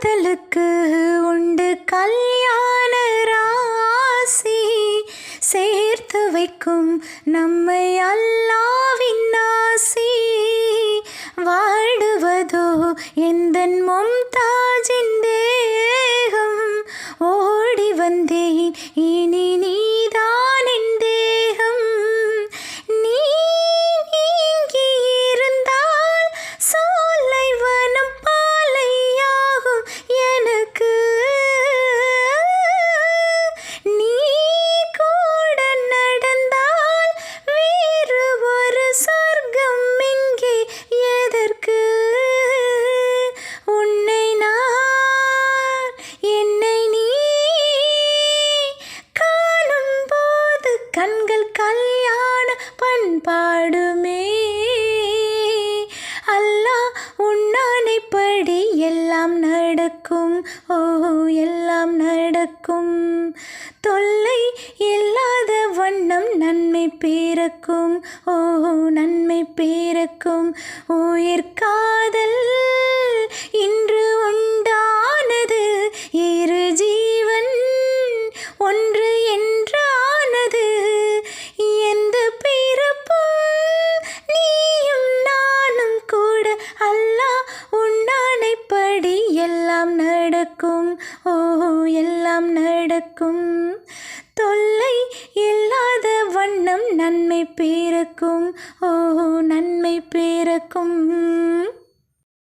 காதலுக்கு உண்டு கல்யாண ராசி. சேர்த்து வைக்கும் நம்மை அல்லாவின் ஆசி. வாடுவதோ எந்த மும்தாஜின் தேகம். ஓடி வந்தேன் இனி கண்கள் கல்யாண பண்பாடுமே. அல்லாஹ் உன்னானைப்படி எல்லாம் நடக்கும். ஓ எல்லாம் நடக்கும். தொல்லை இல்லாத வண்ணம் நன்மை பேரக்கும் ஓ நன்மை பேரக்கும் உயிர் காதல் இன்று உண்டானது. இரு ஜீவன் ஒன்று நடக்கும். ஓ எல்லாம் நடக்கும். தொல்லை இல்லாத வண்ணம் நன்மை பேரக்கும் ஓ நன்மை பேரக்கும்